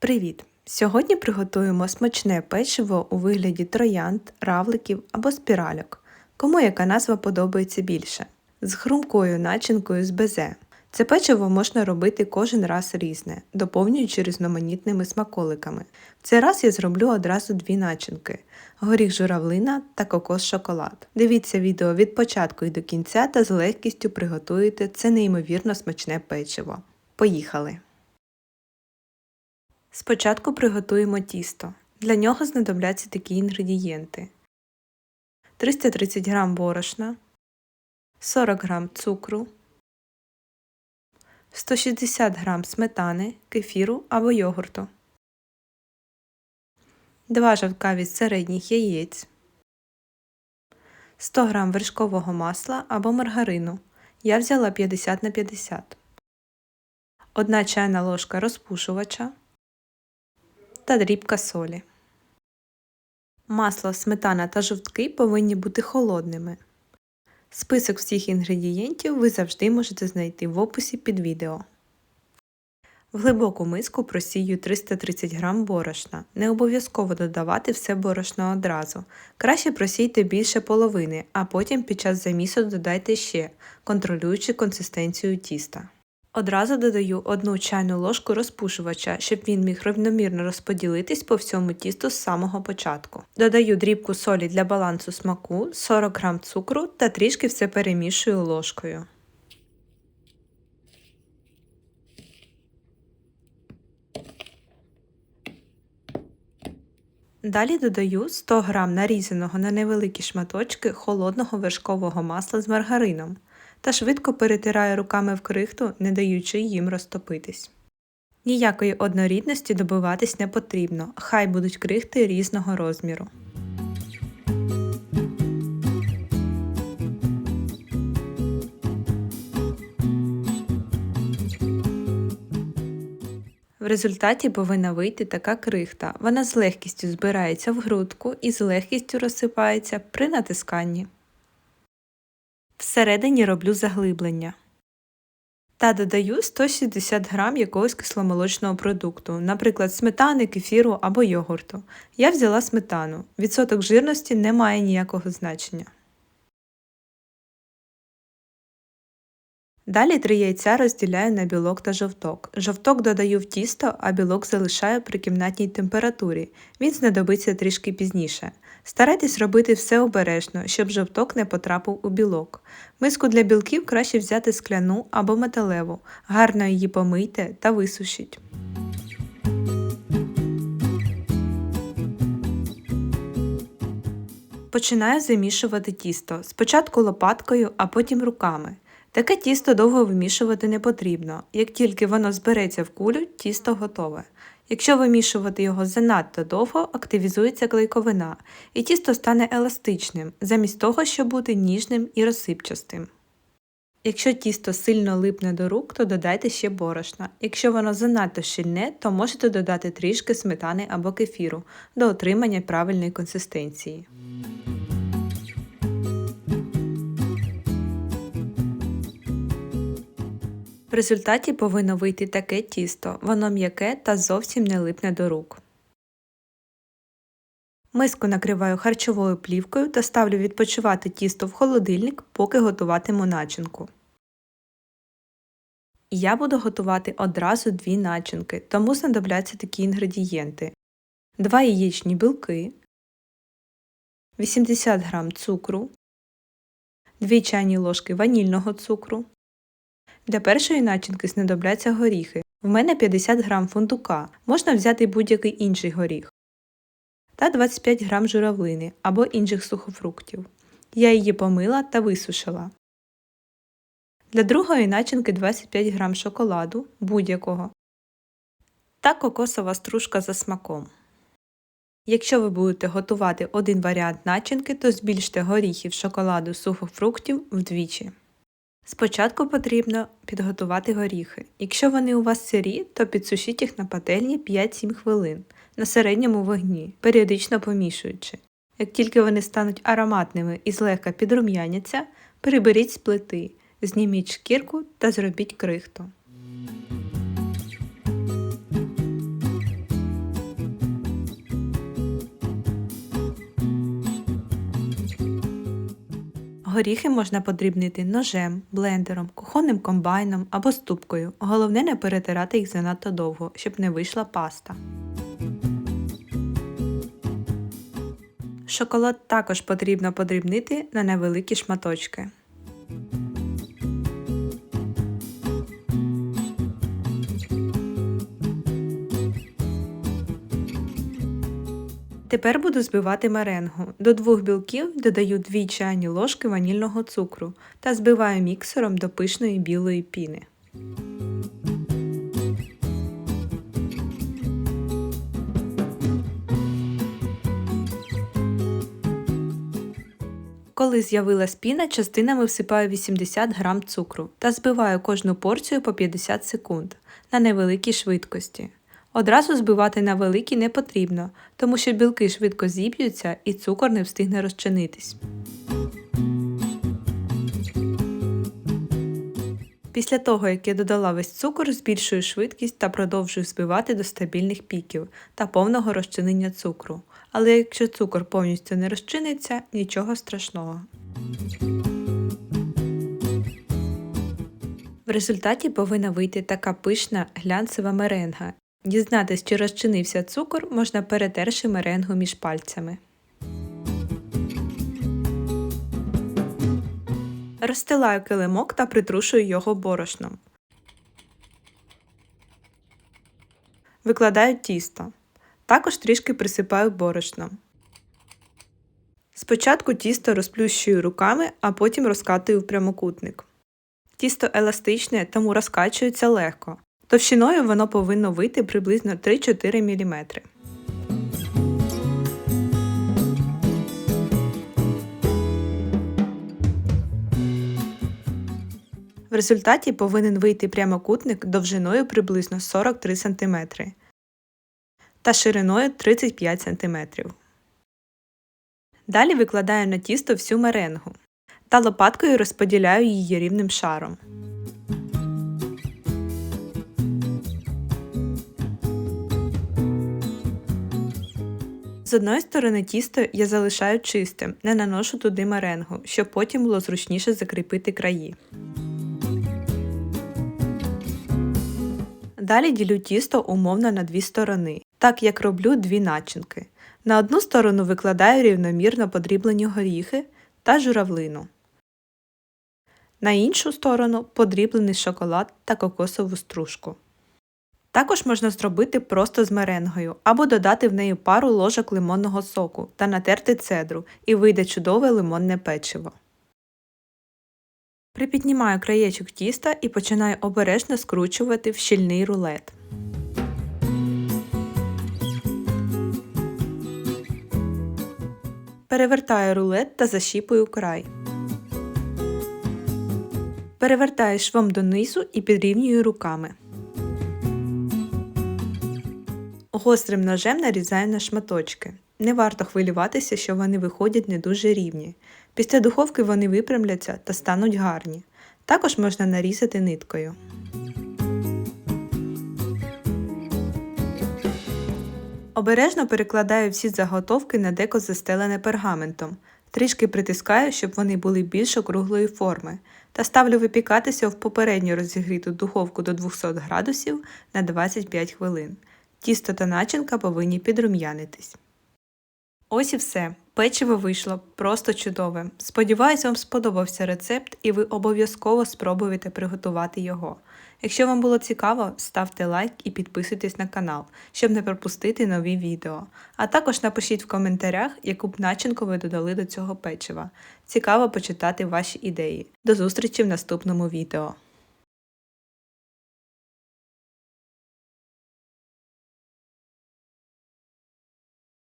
Привіт! Сьогодні приготуємо смачне печиво у вигляді троянд, равликів або спіральок, кому яка назва подобається більше, з хрумкою начинкою з безе. Це печиво можна робити кожен раз різне, доповнюючи різноманітними смаколиками. В цей раз я зроблю одразу дві начинки: горіх журавлина та кокос шоколад. Дивіться відео від початку і до кінця та з легкістю приготуєте це неймовірно смачне печиво. Поїхали! Спочатку приготуємо тісто. Для нього знадобляться такі інгредієнти: 330 г борошна, 40 г цукру, 160 г сметани, кефіру або йогурту, 2 жовтка середніх яєць, 100 г вершкового масла або маргарину. Я взяла 50 на 50, 1 чайна ложка розпушувача та дрібка солі. Масло, сметана та жовтки повинні бути холодними. Список всіх інгредієнтів ви завжди можете знайти в описі під відео. В глибоку миску просію 330 г борошна. Не обов'язково додавати все борошно одразу. Краще просійте більше половини, а потім під час замісу додайте ще, контролюючи консистенцію тіста. Одразу додаю одну чайну ложку розпушувача, щоб він міг рівномірно розподілитись по всьому тісту з самого початку. Додаю дрібку солі для балансу смаку, 40 г цукру та трішки все перемішую ложкою. Далі додаю 100 г нарізаного на невеликі шматочки холодного вершкового масла з маргарином та швидко перетираю руками в крихту, не даючи їм розтопитись. Ніякої однорідності добиватись не потрібно, хай будуть крихти різного розміру. В результаті повинна вийти така крихта. Вона з легкістю збирається в грудку і з легкістю розсипається при натисканні. Всередині роблю заглиблення. Та додаю 160 г якогось кисломолочного продукту, наприклад, сметани, кефіру або йогурту. Я взяла сметану. Відсоток жирності не має ніякого значення. Далі три яйця розділяю на білок та жовток. Жовток додаю в тісто, а білок залишаю при кімнатній температурі. Він знадобиться трішки пізніше. Старайтесь робити все обережно, щоб жовток не потрапив у білок. Миску для білків краще взяти скляну або металеву, гарно її помийте та висушіть. Починаю замішувати тісто. Спочатку лопаткою, а потім руками. Таке тісто довго вимішувати не потрібно. Як тільки воно збереться в кулю, тісто готове. Якщо вимішувати його занадто довго, активізується клейковина, і тісто стане еластичним, замість того, щоб бути ніжним і розсипчастим. Якщо тісто сильно липне до рук, то додайте ще борошна. Якщо воно занадто щільне, то можете додати трішки сметани або кефіру до отримання правильної консистенції. В результаті повинно вийти таке тісто, воно м'яке та зовсім не липне до рук. Миску накриваю харчовою плівкою та ставлю відпочивати тісто в холодильник, поки готуватиму начинку. Я буду готувати одразу дві начинки, тому знадобляться такі інгредієнти: 2 яєчні білки, 80 г цукру, 2 чайні ложки ванільного цукру, для першої начинки знадобляться горіхи. В мене 50 г фундука, можна взяти будь-який інший горіх. Та 25 г журавлини або інших сухофруктів. Я її помила та висушила. Для другої начинки 25 г шоколаду будь-якого та кокосова стружка за смаком. Якщо ви будете готувати один варіант начинки, то збільште горіхів шоколаду сухофруктів вдвічі. Спочатку потрібно підготувати горіхи. Якщо вони у вас сирі, то підсушіть їх на пательні 5-7 хвилин на середньому вогні, періодично помішуючи. Як тільки вони стануть ароматними і злегка підрум'яняться, приберіть з плити, зніміть шкірку та зробіть крихту. Горіхи можна подрібнити ножем, блендером, кухонним комбайном або ступкою. Головне не перетирати їх занадто довго, щоб не вийшла паста. Шоколад також потрібно подрібнити на невеликі шматочки. Тепер буду збивати меренгу. До двох білків додаю 2 чайні ложки ванільного цукру та збиваю міксером до пишної білої піни. Коли з'явилась піна, частинами всипаю 80 г цукру та збиваю кожну порцію по 50 секунд на невеликій швидкості. Одразу збивати на великій не потрібно, тому що білки швидко зіб'ються і цукор не встигне розчинитись. Після того, як я додала весь цукор, збільшую швидкість та продовжую збивати до стабільних піків та повного розчинення цукру. Але якщо цукор повністю не розчиниться, нічого страшного. В результаті повинна вийти така пишна глянцева меренга. Дізнатись, чи розчинився цукор, можна перетерши меренгу між пальцями. Розстилаю килимок та притрушую його борошном. Викладаю тісто. Також трішки присипаю борошном. Спочатку тісто розплющую руками, а потім розкатую в прямокутник. Тісто еластичне, тому розкачується легко. Товщиною воно повинно вийти приблизно 3-4 мм. В результаті повинен вийти прямокутник довжиною приблизно 43 см та шириною 35 см. Далі викладаю на тісто всю меренгу та лопаткою розподіляю її рівним шаром. З одної сторони тісто я залишаю чистим, не наношу туди меренгу, щоб потім було зручніше закріпити краї. Далі ділю тісто умовно на дві сторони, так як роблю дві начинки. На одну сторону викладаю рівномірно подріблені горіхи та журавлину. На іншу сторону подріблений шоколад та кокосову стружку. Також можна зробити просто з меренгою або додати в неї пару ложок лимонного соку та натерти цедру і вийде чудове лимонне печиво. Припіднімаю краєчок тіста і починаю обережно скручувати в щільний рулет. Перевертаю рулет та защіпую край. Перевертаю швом донизу і підрівнюю руками. Гострим ножем нарізаю на шматочки. Не варто хвилюватися, що вони виходять не дуже рівні. Після духовки вони випрямляться та стануть гарні. Також можна нарізати ниткою. Обережно перекладаю всі заготовки на деко застелене пергаментом. Трішки притискаю, щоб вони були більш округлої форми, та ставлю випікатися в попередньо розігріту духовку до 200 градусів на 25 хвилин. Тісто та начинка повинні підрум'янитись. Ось і все. Печиво вийшло просто чудове. Сподіваюсь, вам сподобався рецепт і ви обов'язково спробуєте приготувати його. Якщо вам було цікаво, ставте лайк і підписуйтесь на канал, щоб не пропустити нові відео. А також напишіть в коментарях, яку б начинку ви додали до цього печива. Цікаво почитати ваші ідеї. До зустрічі в наступному відео.